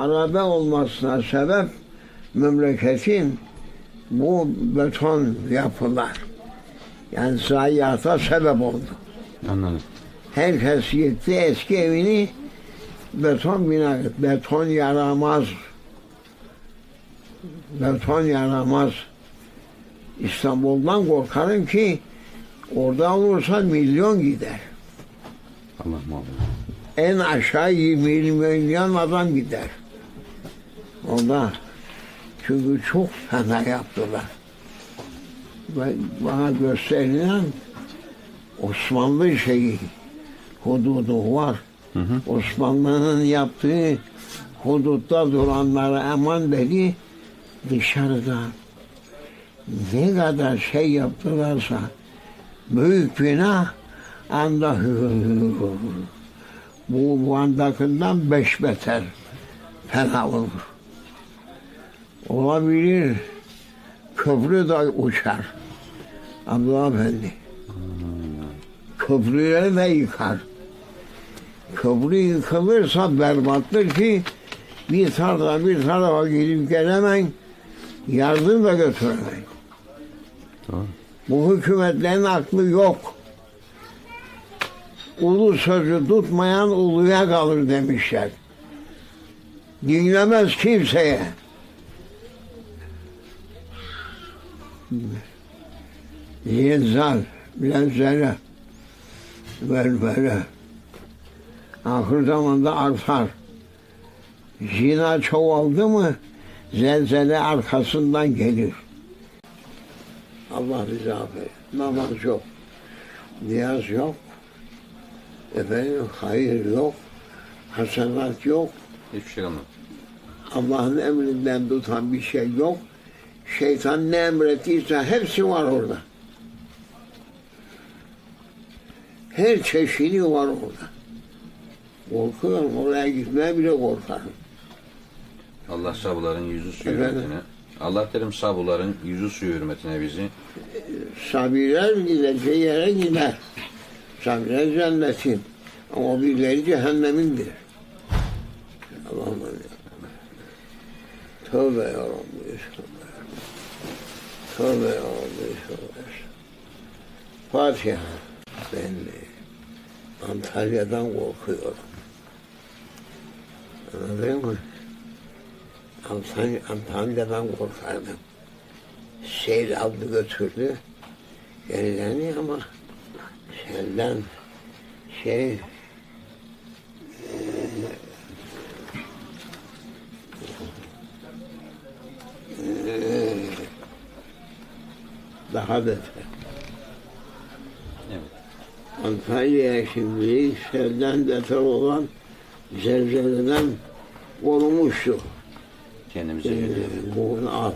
harabe olmasına sebep memleketin bu beton yapılar. Yani zayiata sebep oldu. Anladım. Herkes gitti eski evini beton bina. Beton yaramaz. Beton yaramaz. İstanbul'dan korkarım ki orada olursa milyon gider. Allah muhafaza. En aşağı 20 milyon adam gider. Orada çünkü çok fena yaptılar. Ve bana gösterilen Osmanlı şeyi hududu var. Osmanlı'nın yaptığı hudutta duranlara eman dedi dışarıda ne kadar şey yaptılarsa büyük günah anda bu Van'dakinden beş beter fena olur. Olabilir köprü de uçar. Abdullah Efendi. Köprüleri de yıkar. Köprü yıkılırsa berbattır ki bir tarafa bir tarafa gidip gelemeyin, yardım da götüremeyin. Bu hükümetlerin aklı yok. Ulu sözü tutmayan uluya kalır demişler. Dinlemez kimseye. Yezal, lezele, velvele. Ahir zamanda artar. Zina çoğaldı mı zelzele arkasından gelir. Allah bizi affet. Namaz yok. Niyaz yok. Efendim hayır yok. Hasenat yok. Hiçbir şey kalmadı. Allah'ın emrinden tutan bir şey yok. Şeytan ne emrettiyse hepsi var orada. Her çeşidi var orada. Korkuyorum oraya gitmeye bile korkarım. Allah sabuların yüzü suyu Efendim? hürmetine. Allah derim sabuların yüzü suyu hürmetine bizi. Sabiler gideceği yere gider. Sabiler cennetin. Ama birileri cehennemindir. Allah'ım ya. Tövbe ya Rabbi. Tövbe ya Rabbi. Tövbe. Fatiha. Ben Antalya'dan korkuyorum. Anladın mı? Antalya, Antalya'dan korkardım. Seyir aldı götürdü. Gerilerini ama senden şey daha beter. Evet. Antalya'ya şimdi selden beter olan zelzeleden korumuştu. Kendimize Ee, bunu al.